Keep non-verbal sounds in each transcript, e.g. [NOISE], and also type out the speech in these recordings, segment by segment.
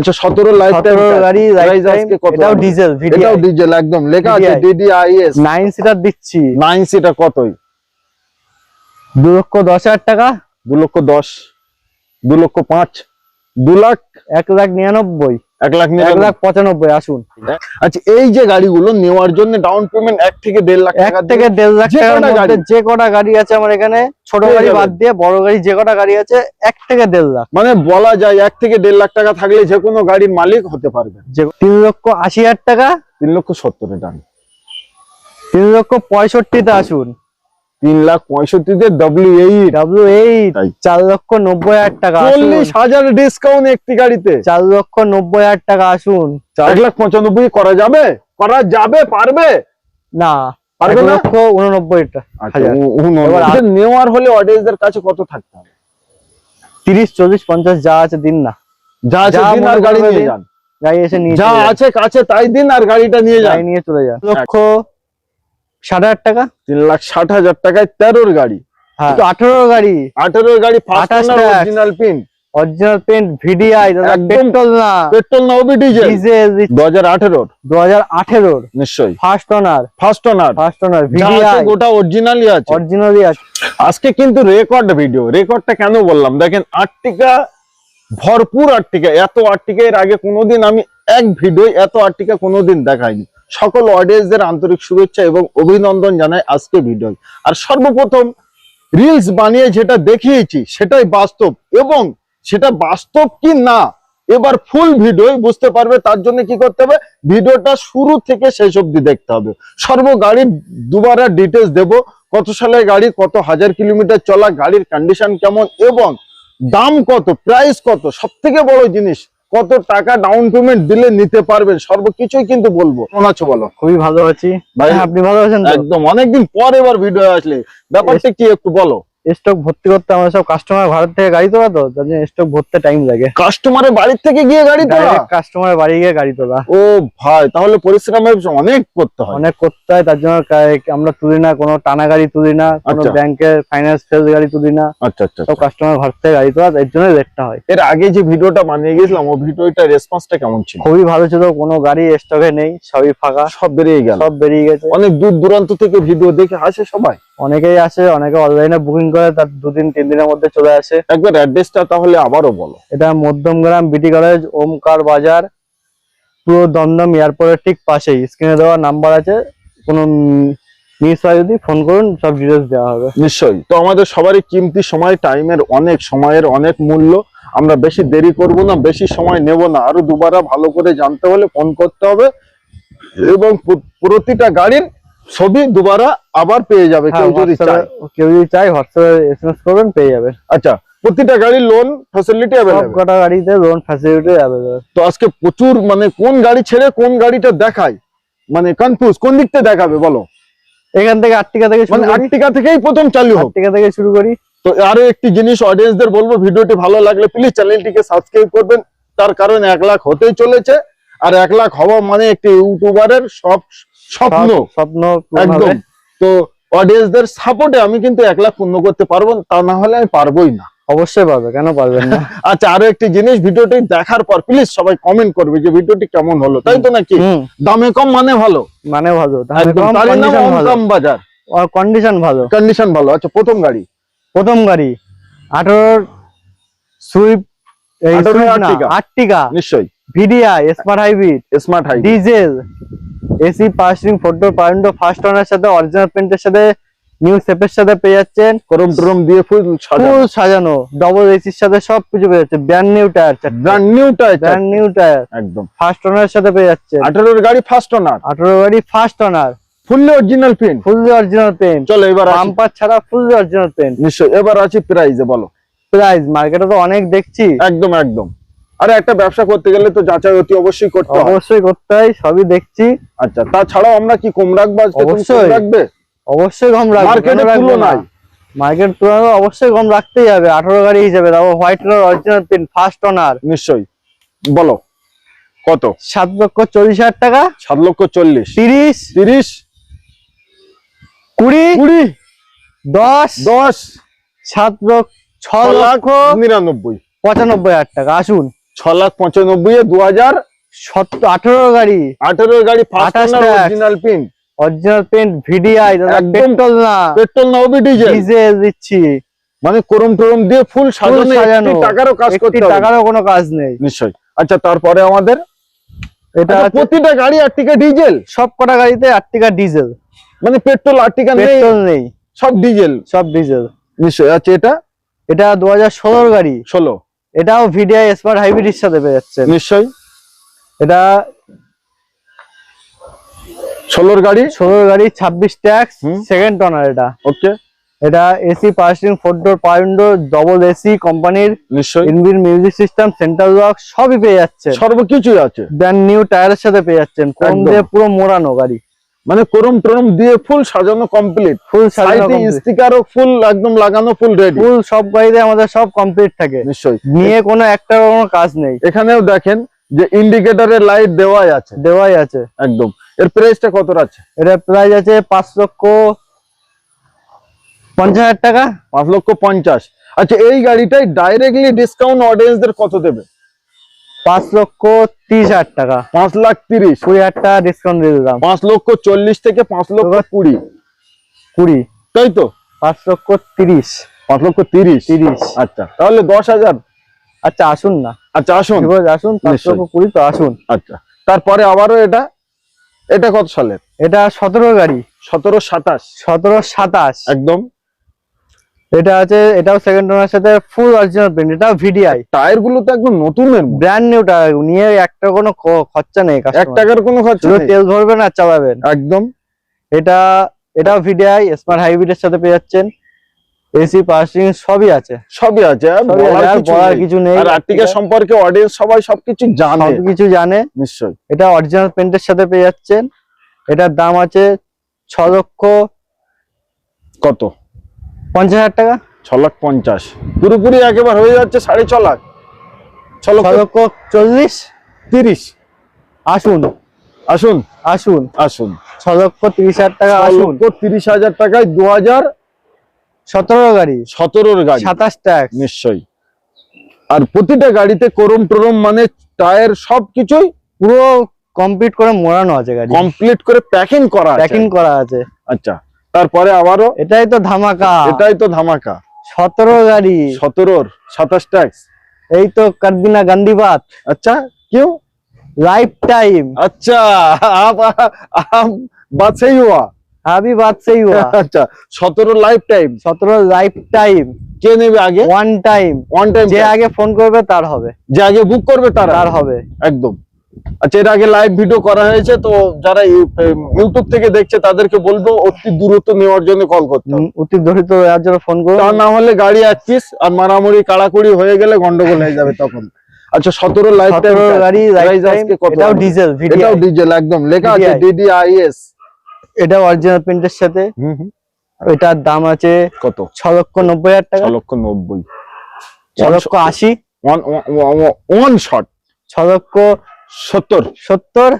আচ্ছা সতেরো life time গাড়ি আজকে কত এটাও ডিজেল ভিডিও এটাও ডিজেল একদম। লেখা আছে ডিডিআইএস নাইন সিটার দিচ্ছি। 9 সিটার কতই? দু লক্ষ দশ হাজার টাকা। দু লক্ষ দশ দু লক্ষ পাঁচ দু লাখ? এক লাখ নিরানব্বই। এক লাখ এক লাখ পঁচানব্বই আসুন। আচ্ছা এই যে গাড়িগুলো নেওয়ার জন্য ডাউন পেমেন্ট এক থেকে দেড় লাখ এক টাকা থেকে দেড় লাখ যে কটা গাড়ি? যে কটা গাড়ি আছে আমার এখানে ছোট গাড়ি বাদ দিয়ে বড় গাড়ি যে কটা গাড়ি আছে এক থেকে দেড় লাখ। মানে বলা যায় এক থেকে দেড় লাখ টাকা থাকলে যে কোনো গাড়ির মালিক হতে পারবে। যে তিন লক্ষ আশি হাজার টাকা তিন লক্ষ সত্তরে ডান তিন লক্ষ পঁয়ষট্টিতে আসুন। তিন লাখ পঁয়ষট্টিতে ডব্লিউ এইট ডাব্লিউ এইট চার লক্ষ নব্বই হাজার টাকা। চল্লিশ হাজার ডিসকাউন্ট একটি গাড়িতে। চার লক্ষ নব্বই হাজার টাকা আসুন। এক লাখ পঁচানব্বই করা যাবে? করা যাবে? পারবে? না। পারবে লক্ষ এবার আচ্ছা নেওয়ার হলে অডিয়েন্সদের কাছে কত থাকতে হবে? তিরিশ চল্লিশ পঞ্চাশ যা আছে দিন না। যা আছে দিন আর গাড়ি নিয়ে যান। গাড়ি এসে নিয়ে যা আছে কাছে তাই দিন আর গাড়িটা নিয়ে যান। নিয়ে চলে যান লক্ষ ষাট হাজার টাকা? তিন লাখ ষাট হাজার টাকায় তেরোর গাড়ি। হ্যাঁ। আঠারো গাড়ি? আঠেরোর গাড়ি। Original paint original paint VDI petrol না। না ওবি ডিজেল ডিজেল নিশ্চয়ই। First owner first owner first owner যা ভিডিআই গোটা অরিজিনালই আছে। অরিজিনালি আছে। আজকে কিন্তু রেকর্ড ভিডিও রেকর্ডটা কেন বললাম? দেখেন আটটিকা ভরপুর আটটিকা এত আটটিকা এর আগে কোনোদিন আমি এক ভিডিও এত আটটিকা কোনোদিন দেখাইনি। সকল অডিয়েন্সদের আন্তরিক শুভেচ্ছা এবং অভিনন্দন জানাই আজকে ভিডিও আর সর্বপ্রথম রিলস বানিয়ে যেটা দেখিয়েছি, সেটাই বাস্তব এবং সেটা বাস্তব কি না, এবার ফুল ভিডিও বুঝতে পারবে, তার জন্য কি করতে হবে? ভিডিওটা শুরু থেকে শেষ অবধি দেখতে হবে। সর্ব গাড়ি দুবারা ডিটেলস দেব, কত সালের গাড়ি, কত হাজার কিলোমিটার চলা, গাড়ির কন্ডিশন কেমন এবং দাম কত প্রাইস কত সব থেকে বড় জিনিস কত টাকা ডাউন পেমেন্ট দিলে নিতে পারবেন? সর্বকিছুই কিন্তু বলব। কেমন আছো বলো? খুবই ভালো আছি। ভাই, হ্যাঁ, আপনি ভালো আছেন একদম। অনেকদিন পর এবার ভিডিও আসলে। ব্যাপারটা কি একটু বলো? স্টক ভর্তি করতে আমাদের সব কাস্টমার ভারত থেকে গাড়ি তোলা তো তার জন্য স্টক ভরতে টাইম লাগে। কাস্টমারের বাড়ির থেকে গিয়ে গাড়ি তোলা? ডাইরেক্ট কাস্টমার বাড়ি গিয়ে গাড়ি তোলা। ও ভাই তাহলে পরিশ্রমের অনেক করতে হয়। অনেক করতে হয় তার জন্য আমরা তুলি না কোনো টানা গাড়ি তুলি না কোনো আচ্ছা। ব্যাংকের ফাইন্যান্স সেলস গাড়ি তুলি না। আচ্ছা আচ্ছা সব কাস্টমার ভারত থেকে গাড়ি তোলা এর জন্য রেটটা হয়। এর আগে যে ভিডিওটা বানিয়ে গেছিলাম ও ভিডিওটা রেসপন্সটা কেমন ছিল? খুবই ভালো ছিল কোনো গাড়ি স্টকে নেই সবই ফাঁকা। সব বেরিয়ে গেল। সব বেরিয়ে গেছে। অনেক দূর দূরান্ত থেকে ভিডিও দেখে আসে সবাই। অনেকেই আসে অনেকে অনলাইনে বুকিং করে তার দুদিন তিন দিনের মধ্যে চলে আসে। একবার অ্যাড্রেসটা তাহলে আবারও বলো। এটা মধ্যমগ্রাম বিটি কলেজ ওমকার বাজার পুরো দমদম এয়ারপোর্টের ঠিক পাশেই। স্ক্রিনে দেওয়া নাম্বার আছে কোনো মিস হয় যদি ফোন করুন সব ডিটেলস দেওয়া হবে। নিশ্চয়ই। তো আমাদের সবারই কিমতি সময় টাইমের অনেক সময়ের অনেক মূল্য। আমরা বেশি দেরি করব না বেশি সময় নেব না। আরও দুবারা ভালো করে জানতে হলে ফোন করতে হবে। এবং প্রতিটা গাড়ির ছবি দুবারা আবার পেয়ে যাবে হ্যাঁ, কেউ যদি চায়। কেউ যদি চায় হোয়াটসঅ্যাপে এসএমএস করবেন পেয়ে যাবেন আচ্ছা প্রতিটা গাড়ির লোন ফ্যাসিলিটি অ্যাভেলেবল কটা গাড়িতে লোন ফ্যাসিলিটি অ্যাভেলেবল তো আজকে প্রচুর মানে কোন গাড়ি ছেড়ে কোন গাড়িটা দেখায়? মানে কনফিউজ কোন দিকটা দেখাবে বলো? এখান থেকে আটটিকা থেকে শুরু মানে করি। আটটিকা থেকেই প্রথম চালু হোক। আটটিকা থেকে শুরু করি। তো আরও একটি জিনিস অডিয়েন্সদের বলব ভিডিওটি ভালো লাগলে প্লিজ চ্যানেলটিকে সাবস্ক্রাইব করবেন। তার কারণ এক লাখ হতেই চলেছে আর এক লাখ হওয়া মানে একটি ইউটিউবারের সব স্বপ্ন। স্বপ্ন একদম। তো অডিয়েন্সদের সাপোর্টে আমি কিন্তু এক লাখ পূর্ণ করতে পারব না, তা না হলে আমি পারবোই না। অবশ্যই পারবে কেন পারবেন না? [LAUGHS] আচ্ছা আরও একটি জিনিস ভিডিওটি দেখার পর প্লিজ সবাই কমেন্ট করবে যে ভিডিওটি কেমন হলো তাই তো নাকি? দামে কম মানে ভালো? মানে ভালো অনকাম বাজার। কন্ডিশন ভালো। কন্ডিশন ভালো। আচ্ছা প্রথম গাড়ি? প্রথম গাড়ি আঠারোর সুইফট আর্টিকা। আর্টিকা নিশ্চয়ই। VDI smart hybrid smart high diesel AC power steering photo পারেন্টো ফার্স্ট ওনার সাথে অরিজিনাল পেন্টের সাথে নিউ সেপের সাথে পেয়ে যাচ্ছেন। করম টরম দিয়ে ফুল সাজানো। ফুল সাজানো। ডবল এসির সাথে সব কিছু পেয়ে যাচ্ছে। Brand new tyre brand new brand new tyre একদম। ফার্স্ট ওনার সাথে পেয়ে আঠারোর গাড়ি ফার্স্ট ওনার গাড়ি first owner fully original paint fully original paint চলো এবার বাম্পার ছাড়া ফুললি অরিজিনাল পেন্ট নিশ্চয় এবার আছি প্রাইজে বলো। প্রাইস মার্কেটে তো অনেক দেখছি। একদম একদম। আরে একটা ব্যবসা করতে গেলে তো যাচাই অতি অবশ্যই করতে হয়। অবশ্যই করতে হয় সবই দেখছি। আচ্ছা তাছাড়াও আমরা কি কম রাখব? অবশ্যই। রাখবে? অবশ্যই কম রাখবে মার্কেটে তুলনায়। মার্কেট তুলনায় অবশ্যই কম রাখতেই হবে আঠারো গাড়ি হিসেবে। তারপর white colour original paint first owner নিশ্চয়ই। বলো কত? সাত লক্ষ চল্লিশ হাজার টাকা। সাত লক্ষ চল্লিশ। তিরিশ। তিরিশ? কুড়ি। কুড়ি? দশ। দশ? সাত লক্ষ ছ লাখ নিরানব্বই। পঁচানব্বই হাজার টাকা আসুন। ছ লাখ পঁচানব্বই দু হাজার আঠেরো গাড়ি। আঠেরো গাড়ি original original paint VDI petrol না। পেট্রোল না ওবি ডিজেল ডিজেল দিচ্ছি। মানে করম টরম দিয়ে ফুল সাজানো সাজানো। টাকারও কাজ করতে টাকারও কোনো কাজ নেই। নিশ্চয়ই। আচ্ছা তারপরে আমাদের এটা আচ্ছা, প্রতিটা গাড়ি আর্টিকা ডিজেল সব কটা গাড়িতে আটটিকা ডিজেল মানে পেট্রোল আর্টিকা নেই? পেট্রোল নেই। সব ডিজেল সব ডিজেল নিশ্চয়ই। আচ্ছা এটা এটা দু হাজার ষোলোর গাড়ি। ষোলো। এটাও ভিডিআই স্মার্ট হাইব্রিডের সাথে পেয়ে যাচ্ছে নিশ্চয়ই। এটা ষোলোর গাড়ি? ষোলোর গাড়ি ছাব্বিশ ট্যাক্স সেকেন্ড টনার এটা। ওকে। এটা AC power steering four door window double AC কোম্পানির নিশ্চয়ই। Inbuilt music system central lock সবই পেয়ে যাচ্ছে সর্বকিছুই আছে। দেন নিউ টায়ারের সাথে পেয়ে যাচ্ছেন। দিয়ে পুরো মোড়ানো গাড়ি। মানে করম টরম দিয়ে ফুল সাজানো কমপ্লিট ফুল সাইডে স্টিকারও ফুল একদম লাগানো ফুল রেডি ফুল সব গাড়িতে আমাদের সব কমপ্লিট থাকে। নিশ্চয়ই। নিয়ে কোনো একটা কোনো কাজ নেই। এখানেও দেখেন যে ইন্ডিকেটরের লাইট দেওয়াই আছে। দেওয়াই আছে। একদম। এর প্রাইসটা কত আছে এটা প্রাইস আছে পাঁচ লক্ষ পঞ্চাশ হাজার টাকা। পাঁচ লক্ষ পঞ্চাশ। আচ্ছা এই গাড়িটাই ডাইরেক্টলি ডিসকাউন্ট অডিয়েন্সদের কত দেবে? পাঁচ লক্ষ তিরিশ হাজার টাকা। পাঁচ লাখ তিরিশ। কুড়ি হাজার টাকা ডিসকাউন্ট দিয়ে দিলাম। পাঁচ লক্ষ চল্লিশ থেকে পাঁচ লক্ষ কুড়ি। কুড়ি। তাই তো? পাঁচ লক্ষ তিরিশ। পাঁচ লক্ষ তিরিশ? তিরিশ। আচ্ছা তাহলে দশ হাজার। আচ্ছা আসুন না। আচ্ছা আসুন। আসুন পাঁচ লক্ষ কুড়ি তো আসুন। আচ্ছা তারপরে আবারও এটা। এটা কত সালের? এটা সতেরো গাড়ি। সতেরো সাতাশ। সতেরো সাতাশ। একদম। এটা আছে এটাও সেকেন্ড ওনার সাথে ফুল অরিজিনাল প্রিন্ট এটাও ভিডিআই টায়ারগুলো তো একদম নতুনের। ব্র্যান্ড নিউ টায়ার নিয়ে একটা কোনো খরচা নেই এক টাকার কোনো খরচা নেই। তেল ভরবেন আর চালাবেন। একদম। এটা এটাও ভিডিআই স্মার্ট হাইব্রিডের সাথে পেয়ে যাচ্ছেন। এসি পার্সিং সবই আছে। সবই আছে বলার কিছু নেই। কিছু নেই আর আর্টিকা সম্পর্কে অডিয়েন্স সবাই সবকিছু জানে। সবকিছু জানে। নিশ্চয়ই। এটা অরিজিনাল প্রিন্টের সাথে পেয়ে যাচ্ছেন। এটার দাম আছে ছ লক্ষ কত? পঞ্চাশ হাজার টাকা? ছ লাখ পঞ্চাশ। পুরোপুরি একেবারে হয়ে যাচ্ছে সাড়ে ছ লাখ ছ লক্ষ চল্লিশ? তিরিশ। আসুন। আসুন। আসুন। আসুন। ছ লক্ষ তিরিশ হাজার টাকা আসুন। তিরিশ হাজার টাকায় দু হাজার সতেরো গাড়ি। সতেরোর গাড়ি। সাতাশ ট্যাক্স। নিশ্চয়ই। আর প্রতিটা গাড়িতে করম টরম মানে টায়ার সবকিছুই পুরো কমপ্লিট করে মোড়ানো আছে গাড়ি। কমপ্লিট করে প্যাকিং করা প্যাকিং করা আছে। আচ্ছা। তারপরে আবারও এটাই তো ধামাকা। এটাই তো ধামাকা। সতেরো গাড়ি। সতেরোর সাতাশ ট্যাক্স। এই তো কারবিনা গান্ধীবাদ। আচ্ছা কেউ? Life time. আচ্ছা আম আপ বাদশাহী হুয়া। আমি বাদশাহী হুয়া। আচ্ছা সতেরো লাইফ টাইম। সতেরো লাইফ টাইম। কে নেবে আগে? One time. ওয়ান টাইম যে আগে ফোন করবে তার হবে। যে আগে বুক করবে তার আর হবে। একদম। আচ্ছা এর আগে লাইভ ভিডিও করা হয়েছে তো যারা ইউটিউব থেকে দেখছে তাদেরকে বলব অতি দূরত্ব নেওয়ার জন্য কল করতে অতি দরিদ্র এর জন্য ফোন করুন। তা না হলে গাড়ি পিস আর মারামারি কাড়াকুড়ি হয়ে গেলে গন্ডগোল হয়ে যাবে তখন। আচ্ছা সতেরো লাইফ টাইম গাড়ি Price আজকে কত এটাও? ডিজেল এটাও ডিজেল একদম। লেখা আছে ডিডিআইএস এটাও অরিজিনাল প্রিন্টের সাথে। হুম এটার দাম আছে কত? ছ লক্ষ নব্বই হাজার ছ টাকা লক্ষ নব্বই। ছ লক্ষ আশি। ওয়ান শট ছ লক্ষ সত্তর। সত্তর?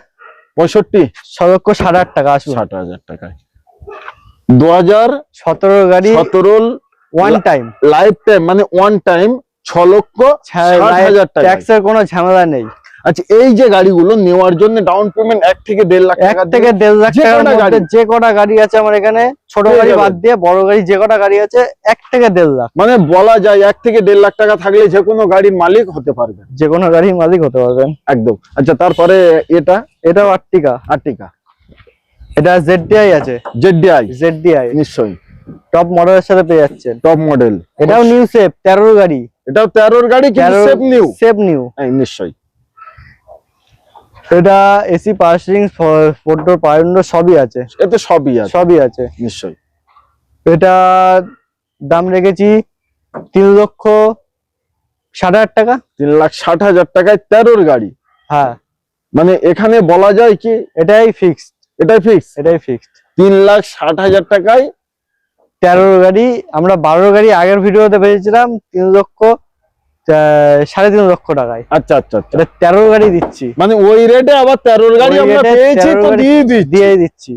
পঁয়ষট্টি। ছ লক্ষ ষাট হাজার টাকা আসবে। ষাট হাজার টাকায়। দু হাজার সতেরো গাড়ি সতেরো ওয়ান টাইম লাইফ টাইম মানে ওয়ান টাইম ছ লক্ষ ষাট হাজার টাকা ট্যাক্সের কোনো ঝামেলা নেই। আচ্ছা এই যে গাড়িগুলো নেওয়ার জন্য ডাউন পেমেন্ট এক থেকে দেড় লাখ এক টাকা থেকে দেড় লাখ গাড়ি? যে কটা গাড়ি আছে আমার এখানে ছোট গাড়ি বাদ দিয়ে বড় গাড়ি যে কটা গাড়ি আছে এক থেকে দেড় লাখ। মানে বলা যায় এক থেকে দেড় লাখ টাকা থাকলে যে কোনো গাড়ির মালিক হতে পারবে যে কোনো গাড়ির মালিক হতে পারবেন। একদম। আচ্ছা তারপরে এটা? এটাও আর্টিকা আর্টিকা এটা জেডডিআই আছে। জেডিআই জেডডিআই নিশ্চয়ই। টপ মডেলের সাথে পেয়ে যাচ্ছেন। টপ মডেল এটাও নিউ সেফ তেরোর গাড়ি। এটাও তেরোর গাড়ি কিন্তু সেফ নিউ সেফ নিউ নিশ্চয়ই। এটা এসি পার্সিং ফোর পাউন্ডার সবই আছে। এতে সবই আছে? সবই আছে। নিশ্চয়ই। এটা দাম রেখেছি তিন লক্ষ ষাট হাজার টাকা। তিন লাখ ষাট হাজার টাকায় তেরোর গাড়ি। হ্যাঁ। মানে এখানে বলা যায় কি? এটাই ফিক্সড এটাই ফিক্স এটাই ফিক্সড তিন লাখ ষাট হাজার টাকায় তেরোর গাড়ি আমরা বারোর গাড়ি আগের ভিডিওতে পেয়েছিলাম তিন লক্ষ সাড়ে তিন লক্ষ টাকায়। আচ্ছা আচ্ছা আচ্ছা। তেরোর গাড়ি দিচ্ছি। মানে ওই রেটে আবার তেরোর গাড়ি আমরা পেয়েছি তো দিয়ে দিচ্ছি। দিয়ে দিচ্ছি।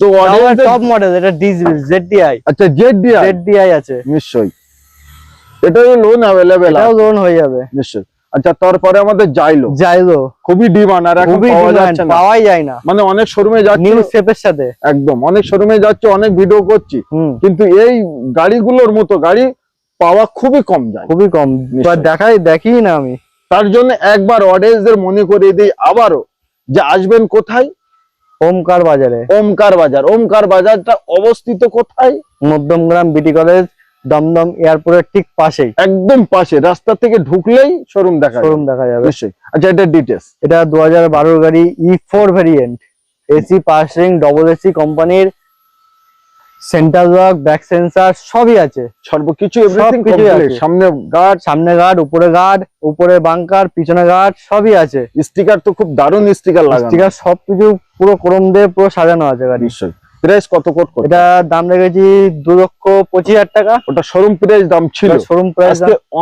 তো টপ মডেল এটা ডিজেল জেডডিআই আচ্ছা জেড ডিআই জেডডিআই আছে। নিশ্চয়ই। এটাও লোন অ্যাভেলেবেল এটাও লোন হয়ে যাবে। নিশ্চয়ই। আচ্ছা তারপরে আমাদের যাইলো জাইলো খুবই ডিমান্ড আর এখন খুবই পাওয়া যাচ্ছে না। পাওয়াই যায় না। মানে অনেক শোরুমে যাচ্ছে। নিউ শেপের সাথে। একদম অনেক শোরুমে যাচ্ছে অনেক ভিডিও করছি। কিন্তু এই গাড়িগুলোর মতো গাড়ি পাওয়া খুবই কম যায়। খুবই কম দেখাই দেখি না আমি। তার জন্য একবার অডিয়েন্সদের মনে করিয়ে দিই আবারও যে আসবেন কোথায়? ওমকার বাজারে। ওমকার বাজার। ওমকার বাজারটা অবস্থিত কোথায়? মধ্যমগ্রাম বিটি কলেজ দমদম এয়ারপোর্টের ঠিক পাশে একদম পাশে। রাস্তা থেকে ঢুকলেই শোরুম দেখা শোরুম দেখা যাবে। নিশ্চয়ই। আচ্ছা এটা ডিটেলস এটা দু হাজার বারোর গাড়ি E four variant AC power steering double AC কোম্পানির সেন্টার লক ব্যাক সেন্সার সবই আছে। সর্বকিছু এভরিথিং আছে। সামনে গার্ড সামনে গার্ড উপরে গার্ড উপরে বাংকার পিছনে গার্ড সবই আছে। স্টিকার তো খুব দারুণ স্টিকার লাগানো। স্টিকার সবকিছু পুরো ক্রোম দিয়ে পুরো সাজানো আছে গাড়ি। নিশ্চয়ই। প্রাইস কত কোট এটা দাম রেখেছি দু লক্ষ পঁচিশ হাজার টাকা। ওটা শোরুম প্রাইস দাম ছিল। শোরুম প্রাইস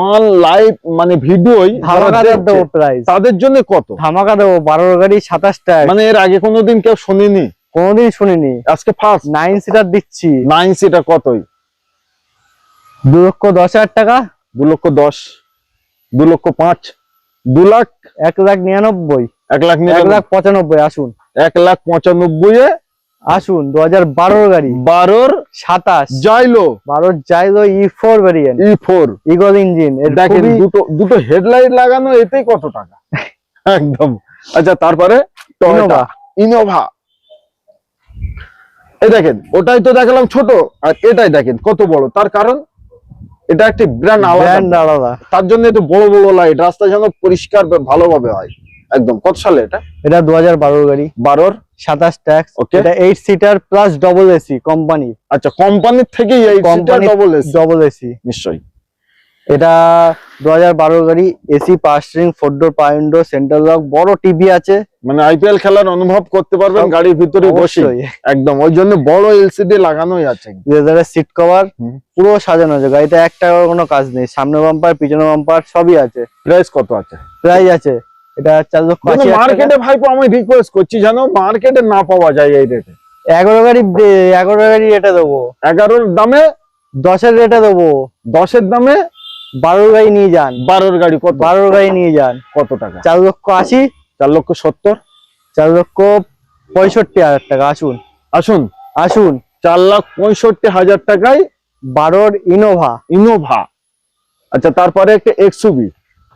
অন লাইভ মানে ভিডিওই ধামাকা দেবো প্রাইস তাদের জন্য কত? ধামাকা দেবো বারোর গাড়ি সাতাশ টাকা মানে এর আগে কোনোদিন কেউ শুনিনি। কোনোদিন শুনিনি। আজকে ফার্স্ট নাইন সিটার দিচ্ছি। নাইন সিটা কতই? দু লক্ষ দশ হাজার টাকা। দু লক্ষ দশ দু লক্ষ পাঁচ দু লাখ? এক লাখ নিরানব্বই। এক লাখ এক লাখ পঁচানব্বই আসুন। এক লাখ পঁচানব্বই এ আসুন দু হাজার বারোর গাড়ি। বারোর? সাতাশ। যাইলো বারোর যাইলো E four variant E four eagle engine দেখেন দুটো দুটো হেডলাইট লাগানো এতেই কত টাকা? [LAUGHS] একদম। আচ্ছা তারপরে Innova। ইনোভা এই দেখেন ওটাই তো দেখালাম ছোট আর এটাই দেখেন কত বড়। তার কারণ এটা একটি ব্র্যান্ড আলাদা। তার জন্য একটু বড় বড় লাইট রাস্তা যেন পরিষ্কার ভালোভাবে হয়। একদম কত সালে এটা? এটা দু হাজার গাড়ি। বারোর? সাতাশ ট্যাক্স. এটা eight seater plus double AC company আচ্ছা কোম্পানির থেকেই এই company double S double AC নিশ্চয়ই। এটা দু হাজার গাড়ি AC power steering four door power window central lock বড় টিভি আছে। মানে আইপিএল খেলার অনুভব করতে পারবেন গাড়ির ভিতরে বসে একদম। ওই জন্য বড় এলসিডি লাগানোই আছে। লেদারের সিট কভার পুরো সাজানো আছে। গাড়িতে এক টাকার কোনো কাজ নেই। সামনে বাম্পার পিছনে বাম্পার সবই আছে। প্রাইস কত আছে? প্রাইস আছে। এটা চার লক্ষ। মার্কেটে ভাইপো আমি রিকোয়েস্ট করছি জানো মার্কেটে না পাওয়া যায় এই রেটে এগারো গাড়ি এগারো গাড়ি রেটে দেবো। এগারোর দামে দশের রেটে দেবো। দশের দামে বারোর গাড়ি নিয়ে যান। বারোর গাড়ি কত? বারোর গাড়ি নিয়ে যান। কত টাকা? চার লক্ষ আশি চার লক্ষ সত্তর চার লক্ষ পঁয়ষট্টি হাজার টাকা। আসুন আসুন আসুন। চার লাখ পঁয়ষট্টি হাজার টাকায় বারোর ইনোভা। ইনোভা। আচ্ছা তারপরে একটা এক্সুবি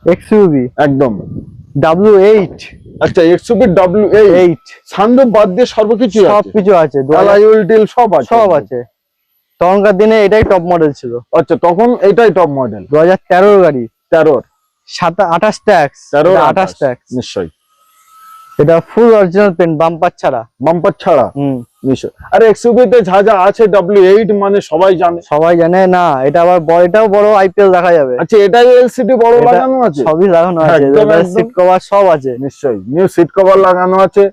এক্সইউভি একদম। W eight. আচ্ছা এক্সুবি ডাব্লিউ এইট। সানরূপ বাদ দিয়ে সর্বকিছু সব আছে অ্যালয় সব আছে? সব আছে। তখনকার দিনে এটাই টপ মডেল ছিল। আচ্ছা তখন এটাই টপ মডেল দু হাজার তেরোর গাড়ি। তেরোর। সাত আঠাশ ট্যাক্স তেরো আঠাশ ট্যাক্স নিশ্চয়ই। এটা ফুল অরিজিনাল পেন বাম্পার ছাড়া। বাম্পার ছাড়া? হুম। নিশ্চয়। আর যা যা আছে মানে সবাই জানে। সবাই জানে না এটা আবার বড় এটাও বড় আইপিএল দেখা যাবে। আচ্ছা এটাই এলসিডি বড় লাগানো আছে? সবই লাগানো আছে। সিট কভার সব আছে। নিশ্চয়ই নিউ সিট কভার লাগানো আছে।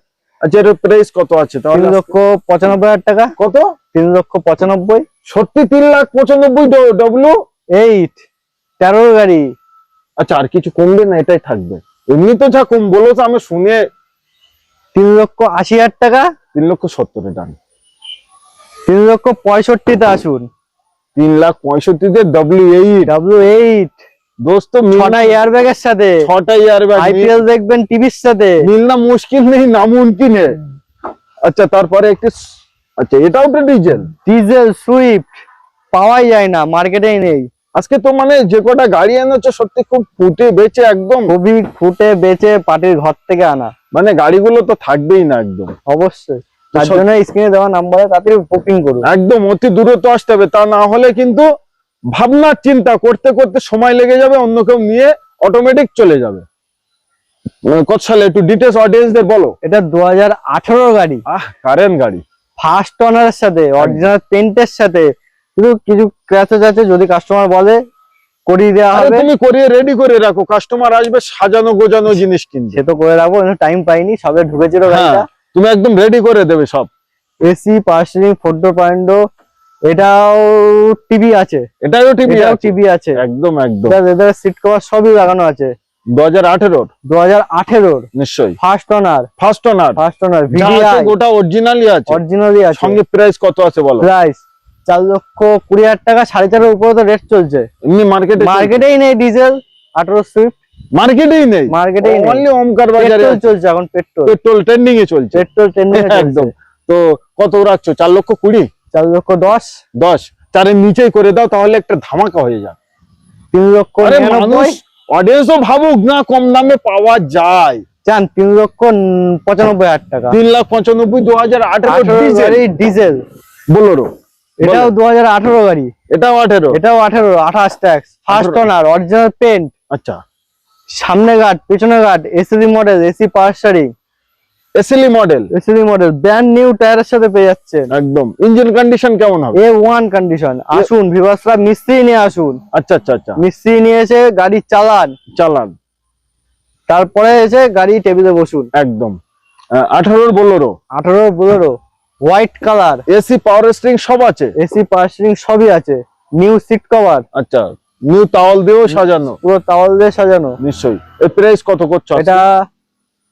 আচ্ছা এর প্রাইস কত আছে? লক্ষ পঁচানব্বই হাজার টাকা। কত? তিন লক্ষ পঁচানব্বই। সত্যি তিন লাখ পঁচানব্বই ডব্লু এইট তেরোর গাড়ি। আচ্ছা আর কিছু কমবে না এটাই থাকবে। এমনি তো যা কম বলেছে আমি শুনে তিন লক্ষ আশি হাজার টাকা? তিন লক্ষ সত্তরে ডান তিন লক্ষ পঁয়ষট্টিতে আসুন। তিন লাখ পঁয়ষট্টিতে ডব্লিউ এইট ডাব্লিউ এইট দোস্ত ছটা এয়ারব্যাগের সাথে। ছটা ইয়ার আইপিএল দেখবেন টিভির সাথে। মিলনা মুশকিল নেই নামুনকিন है আচ্ছা তারপরে একটি আচ্ছা এটাও তো ডিজেল ডিজেল সুইফট পাওয়াই যায় না মার্কেটেই নেই। আজকে তো মানে যে কটা গাড়ি এনেছো সত্যি খুব ফুটে বেচে একদম। খুবই ফুটে বেচে পার্টির ঘর থেকে আনা। মানে গাড়িগুলো তো থাকবেই না একদম। অবশ্যই। তার জন্য স্ক্রিনে দেওয়া নাম্বারে তাড়াতাড়ি বুকিং করুন। একদম অতি দূরত্ব আসতে হবে। তা না হলে কিন্তু ভাবনার চিন্তা করতে করতে সময় লেগে যাবে অন্য কেউ নিয়ে অটোমেটিক চলে যাবে। মানে কত সালে? একটু ডিটেলস অডিয়েন্সদের বলো। এটা দু হাজার আঠারো গাড়ি। আহ কারেন্ট গাড়ি। ফার্স্ট ওনারের সাথে অরিজিনাল পেন্টের সাথে। শুধু কিছু ক্র্যাচেস আছে যদি কাস্টমার বলে করিয়ে দেওয়া হবে। তুমি করিয়ে রেডি করে রাখো। কাস্টমার আসবে সাজানো গোজানো জিনিস কিনবে। সে তো করে রাখব টাইম পাইনি সবে ঢুকেছিল হ্যাঁ গাড়িটা। তুমি একদম রেডি করে দেবে সব। এসি পার্সিং ফোর্ডো এটাও টিভি আছে। এটাও টিভি টিভি আছে? একদম একদম। লেদারের সিট কভার সবই লাগানো আছে। দু হাজার আঠেরোর দু হাজার আঠেরোর নিশ্চয়ই। First owner first owner first owner VDI গোটা অরিজিনালি আছে। অরিজিনালি আছে। সঙ্গে প্রাইস কত আছে বলো? প্রাইস চার লক্ষ কুড়ি হাজার টাকা সাড়ে চারের উপরে তো রেট চলছে। এমনি মার্কেটে মার্কেটেই নেই ডিজেল আঠারো সুইফট মার্কেটেই নেই? মার্কেটেই অনলি ওমকার বাজারে চলছে এখন পেট্রোল পেট্রোল ট্রেন্ডিং এ চলছে। পেট্রোল ট্রেন্ডিং একদম। তো কত রাখছো চার লক্ষ কুড়ি? চার লক্ষ দশ। দশ। চারের নিচেই করে দাও তাহলে একটা ধামাকা হয়ে যাবে। তিন লক্ষ অডিয়েন্সও ভাবুক না কম দামে পাওয়া যায়। চান তিন লক্ষ পঁচানব্বই হাজার টাকা। তিন লাখ পঁচানব্বই দু হাজার আঠারো ডিজেল বোলোরো এটাও দু হাজার আঠারো গাড়ি। এটাও আঠেরো? এটাও আঠারো আঠাশ tax first 18 owner original paint আচ্ছা। সামনে গার্ড পেছনে guard ACD model AC power steering SLE model ACD model brand new টায়ারের সাথে পেয়ে যাচ্ছেন। একদম। ইঞ্জিন কন্ডিশন কেমন হবে? এ ওয়ান কন্ডিশন আসুন ভিভাসরা মিস্ত্রি নিয়ে আসুন। আচ্ছা আচ্ছা আচ্ছা। মিস্ত্রি নিয়ে এসে গাড়ি চালান। চালান। তারপরে এসে গাড়ি টেবিলে বসুন। একদম। আঠারোর বোলোরো। আঠারো Bolero. White colour. AC power steering সব আছে? এসি পাওয়ার স্ট্রিং সবই আছে। নিউ সিট কভার আচ্ছা নিউ টাওয়াল দিয়েও সাজানো। পুরো তাওয়াল দিয়ে সাজানো। নিশ্চয়ই। এর প্রাইস কত করছ এটা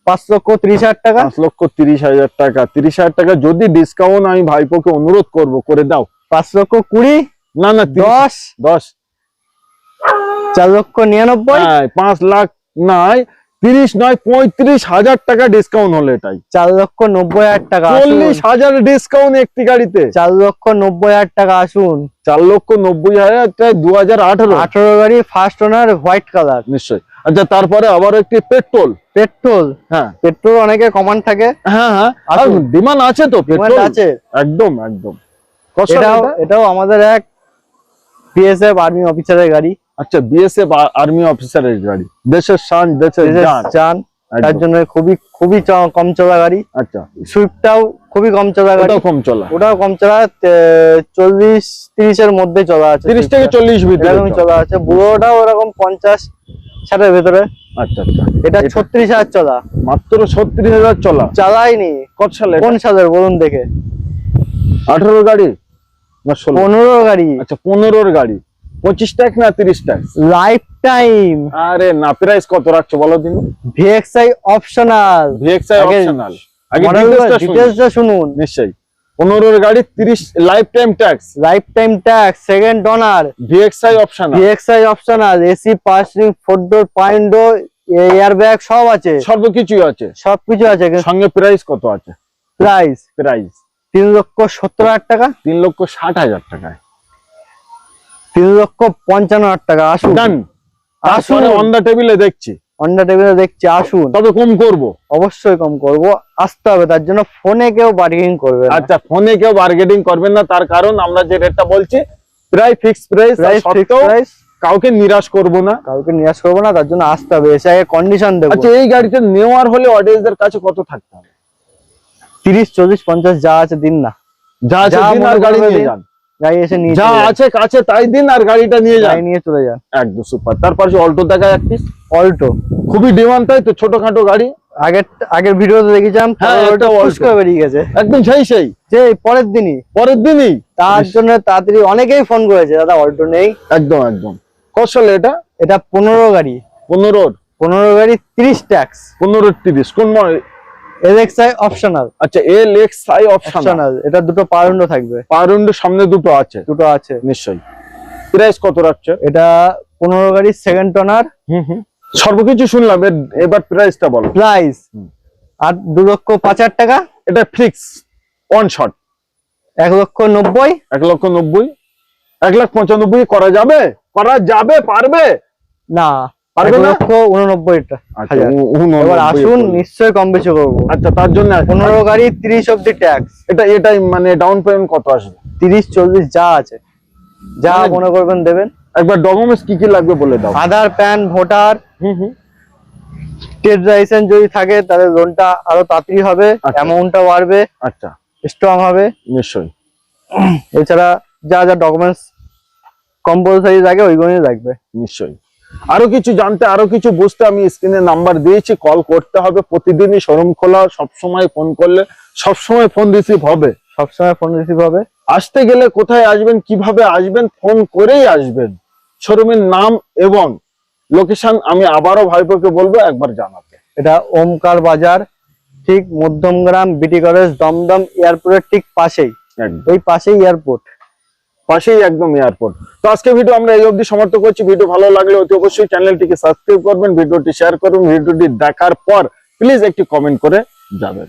পাঁচ লক্ষ ত্রিশ হাজার টাকা। পাঁচ লক্ষ তিরিশ হাজার টাকা। তিরিশ হাজার টাকা যদি ডিসকাউন্ট আমি ভাইপোকে অনুরোধ করব করে দাও। পাঁচ লক্ষ কুড়ি না না দশ। দশ। চার লক্ষ নিরানব্বই। পাঁচ লাখ নয় তিরিশ নয় পঁয়ত্রিশ হাজার টাকা ডিসকাউন্ট হলো এটাই। চার লক্ষ নব্বই হাজার টাকা। চল্লিশ হাজার ডিসকাউন্ট একটি গাড়িতে। চার লক্ষ নব্বই হাজার টাকা আসুন। চার লক্ষ নব্বই হাজার দু হাজার আঠারো। আঠারো গাড়ি ফার্স্ট ওনার হোয়াইট কালার নিশ্চয়ই। আচ্ছা তারপরে আবার একটি পেট্রোল পেট্রোল হ্যাঁ। পেট্রোল অনেকে কমন থাকে। হ্যাঁ হ্যাঁ। আর ডিমান্ড আছে তো পেট্রোল আছে। একদম একদম। এটাও এটাও আমাদের এক পিএসএফ আর্মি অফিসারের গাড়ি। আচ্ছা বিএসএফ আর্মি অফিসারের গাড়ি। দেশের শান দেশের জান তার জন্য খুবই খুবই চ- কম চলা গাড়ি। আচ্ছা। সুইফটটাও খুবই কম চলা গাড়ি। কম চলা। ওটাও কম চলা চল্লিশ তিরিশের মধ্যে চলা আছে। তিরিশ থেকে। চল্লিশ ভিতরে। চলা। আছে। বুড়োটাও ওরকম পঞ্চাশ ষাটের ভেতরে। আচ্ছা আচ্ছা। এটা ছত্রিশ হাজার চলা। মাত্র ছত্রিশ হাজার চলা। চালাইনি। কত সালে কোন সালের? বলুন দেখে। আঠারো গাড়ি না ষোলো? পনেরো গাড়ি। আচ্ছা পনেরোর গাড়ি। পঁচিশ ট্যাক্স না তিরিশ ট্যাক্স লাইফ টাইম আরে না প্রাইস কত রাখছো বলো দিন? ভিএক্সআই অপশনাল ভিএক্সআই অপশনাল আগে ডিটেইলসটা শুনুন। নিশ্চয়ই। পনেরোর গাড়ি তিরিশ life time tax life time tax second owner VXI optional VXI optional AC power steering four door point door air bag সব আছে। সর্বকিছুই আছে। সবকিছু আছে সঙ্গে প্রাইস কত আছে? প্রাইস প্রাইস তিন লক্ষ সত্তর হাজার টাকা। তিন লক্ষ ষাট হাজার টাকায়। তিন লক্ষ পঞ্চান্ন হাজার টাকা আসুন। ডান আসুন। অন দা টেবিলে দেখছি। অন্ডা টেবিলে দেখছি আসুন। তবে কম করব। অবশ্যই কম করব। আসতে হবে তার জন্য ফোনে কেউ বার্গেনিং করবে। আচ্ছা ফোনে কেউ বার্গেটিং করবেন না তার কারণ আমরা যে রেটটা বলছি প্রায় ফিক্স প্রাইস প্রাইস কাউকে নিরাশ করব না। কাউকে নিরাশ করব না তার জন্য আসতে হবে এসে আগে কন্ডিশন দেবো। আচ্ছা এই গাড়িটা নেওয়ার হলে অডিয়েন্সদের কাছে কত থাকতে হবে? তিরিশ চল্লিশ পঞ্চাশ যা আছে দিন না। যা আছে দিন আর গাড়ি নিয়ে যান। গাড়ি এসে নিয়ে যা আছে কাছে তাই দিন আর গাড়িটা নিয়ে যান নিয়ে চলে যান একদম সুপার তারপর অল্টো দেখা এক। অল্টো খুবই ডিমান্ড তাই তো ছোটখাটো গাড়ি। আগের আগের ভিডিওতে দেখেছিলাম হ্যাঁ, একটা ওটা ফুসকা বেরিয়ে গেছে। একদম সেই সেই। যে পরের দিনই। পরের দিনই? তার জন্য তাড়াতাড়ি অনেকেই ফোন করেছে দাদা অল্টো নেই। একদম একদম। কত সালে এটা? এটা পনেরো গাড়ি। পনেরোর। পনেরো গাড়ি তিরিশ ট্যাক্স পনেরো তিরিশ। কোন এলএক্সআই অপশনাল আচ্ছা L X I option optional এটা দুটো পাউন্ড থাকবে। পারুন্ড সামনে দুটো আছে। দুটো আছে। নিশ্চয়ই। প্রাইস কত রাখছে? এটা পনেরো গাড়ি সেকেন্ড টনার হুম হুম। সর্বকিছু শুনলাম এবার প্রাইসটা বলো। প্রাইস। আর দু লক্ষ পাঁচ হাজার টাকা। এটা ফিক্স অন শট এক লক্ষ নব্বই। এক লক্ষ নব্বই। এক লাখ পঁচানব্বই করা যাবে? করা যাবে? পারবে? না। আচ্ছা, আসুন নিশ্চয়ই কম বেশি করব। আচ্ছা তার জন্য পনেরো গাড়ি তিরিশ অব্দি ট্যাক্স এটা এটাই মানে ডাউন পেমেন্ট কত আসবে? তিরিশ চল্লিশ যা আছে। যা মানে- মনে করবেন দেবেন। একবার ডকুমেন্টস কি কি লাগবে বলে দাও। Aadhaar PAN voter. হুম হুম। ট্রেড লাইসেন্স যদি থাকে তাহলে লোনটা আরও তাড়াতাড়ি হবে। আচ্ছা। অ্যামাউন্টটা বাড়বে। আচ্ছা। স্ট্রং হবে। নিশ্চয়ই। এছাড়া যা যা ডকুমেন্টস কম্পালসারি লাগে ওইগুলোই লাগবে। নিশ্চয়ই। আরও কিছু জানতে আরও কিছু বুঝতে আমি স্ক্রিনে নাম্বার দিয়েছি কল করতে হবে প্রতিদিনই শোরুম খোলা সবসময় ফোন করলে সবসময় ফোন রিসিভ হবে। সবসময় ফোন রিসিভ হবে। আসতে গেলে কোথায় আসবেন কীভাবে আসবেন ফোন করেই আসবেন। শোরুমের নাম এবং লোকেশন আমি আবারও ভাইপোকে বলব একবার জানাতে। এটা ওমকার বাজার ঠিক মধ্যমগ্রাম বিটি কলেজ দমদম এয়ারপোর্টের ঠিক পাশেই। ওই পাশেই এয়ারপোর্ট। পাশেই একদম এয়ারপোর্ট তো আজকে ভিডিও আমরা এই অবধি সমাপ্ত করছি। ভিডিও ভালো লাগলে অতি অবশ্যই চ্যানেলটিকে সাবস্ক্রাইব করবেন ভিডিওটি শেয়ার করুন ভিডিওটি দেখার পর প্লিজ একটি কমেন্ট করে যাবেন।